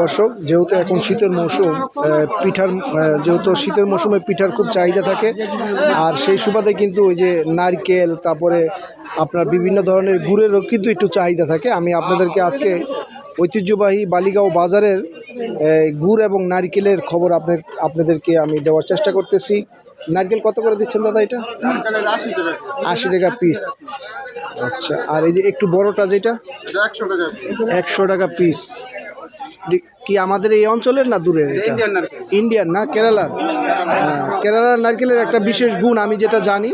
দর্শক যেহেতু এখন শীতের মৌসুম পিঠার যেহেতু শীতের মৌসুমে পিঠার খুব চাহিদা থাকে আর সেই সুবাদে কিন্তু ওই যে নারকেল তারপরে আপনার বিভিন্ন ধরনের গুড়েরও কিন্তু একটু চাহিদা থাকে। আমি আপনাদেরকে আজকে ঐতিহ্যবাহী বালিগাঁও বাজারের গুড় এবং নারকেলের খবর আপনার আপনাদেরকে আমি দেওয়ার চেষ্টা করতেছি। নারকেল কত করে দিচ্ছেন দাদা এটা? আশি টাকা পিস আচ্ছা আর এই যে একটু বড়টা যেটা? একশো টাকা। পিস কি আমাদের এই অঞ্চলের না দূরের? ইন্ডিয়ান না? কেরালার? হ্যাঁ, কেরালার নারকেলের একটা বিশেষ গুণ আমি যেটা জানি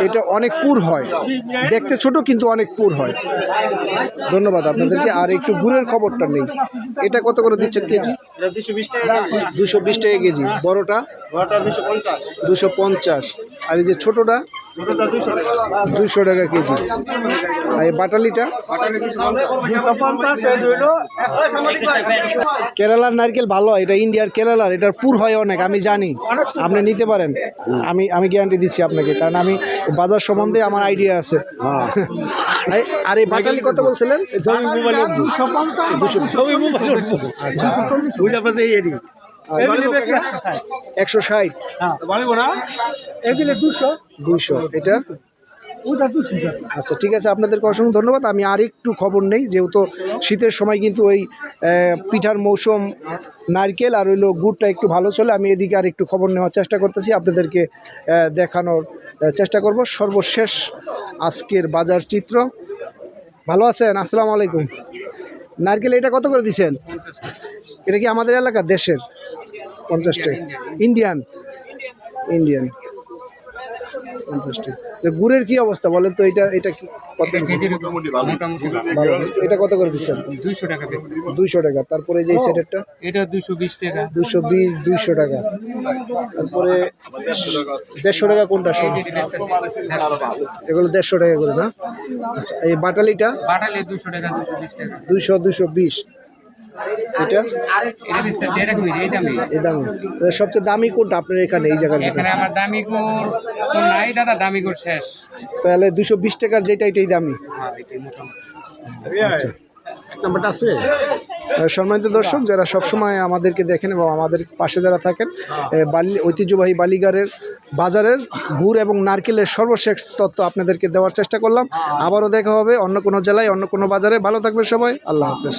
এটা অনেক পুর হয়। দেখতে ছোট কিন্তু অনেক পুর হয়। ধন্যবাদ আপনাদেরকে। আর একটু গুড়ের খবরটা নেই। এটা কত করে দিচ্ছেন কেজি? দুশো বিশ টাকা কেজি। বড়টা? দুশো পঞ্চাশ। আর এই যে ছোটটা? দুশো টাকা। কেজি। আর এই বাটালিটা? কেরালার নারকেল ভালো হয় এটা ইন্ডিয়ার কেরালার এটার পুর হয় অনেক আমি জানি। আপনি নিতে পারেন। আমি আমি গ্যারান্টি দিচ্ছি আপনাকে কারণ আমি বাজার সম্বন্ধে আমার আইডিয়া আছে। আর এই বাটালি কত বলছিলেন? একশো ষাট। দুইশো এটা? আচ্ছা ঠিক আছে আপনাদেরকে অসংখ্য ধন্যবাদ। আমি আর একটু খবর নেই যেহেতু শীতের সময় কিন্তু ওই পিঠার মৌসুম নারকেল আর হইল গুড়টা একটু ভালো চলে আমি এদিকে আর একটু খবর নেওয়ার চেষ্টা করতেছি আপনাদেরকে দেখানোর চেষ্টা করব। সর্বশেষ আজকের বাজার চিত্র। ভালো আছেন? আসসালামু আলাইকুম। নারকেল এটা কত করে দিছেন? এটা কি আমাদের এলাকা? দেশের? পঞ্চাশ টাকা। ইন্ডিয়ান ইন্ডিয়ান পঞ্চাশ টাকা তো গুড়ের কি অবস্থা? বলেন তো এটা এটা কি কত ভালো। এটা কত করে দিচ্ছেন? দুইশো টাকা দুইশো টাকা। তারপরে যে সেটেরটা? এটা দুইশো বিশ টাকা। দুশো বিশ দুইশো টাকা। তারপরে দেড়শো টাকা কোনটা সব এগুলো দেড়শো টাকা করে না? আচ্ছা এই বাটালিটা? বাটালে দুশো টাকা দুশো বিশ টাকা। দুইশো দুশো বিশ। এটা? এই দামে। সবচেয়ে দামি কোনটা আপনার এখানে এই জায়গার এখানে আমার দামি গুড় নাই দাদা দামি গুড় শেষ। তাহলে দুশো বিশ টাকার যেটা এটাই দামি। হ্যাঁ, এটাই মোটামুটি। আচ্ছা। সম্মানিত দর্শক যারা সবসময় আমাদেরকে দেখেন এবং আমাদের পাশে যারা থাকেন বালি ঐতিহ্যবাহী বালিগারের বাজারের গুড় এবং নারকেলের সর্বশেষ তত্ত্ব আপনাদেরকে দেওয়ার চেষ্টা করলাম। আবারও দেখা হবে অন্য কোনো জেলায় অন্য কোনো বাজারে। ভালো থাকবে সবাই। আল্লাহ হাফেজ।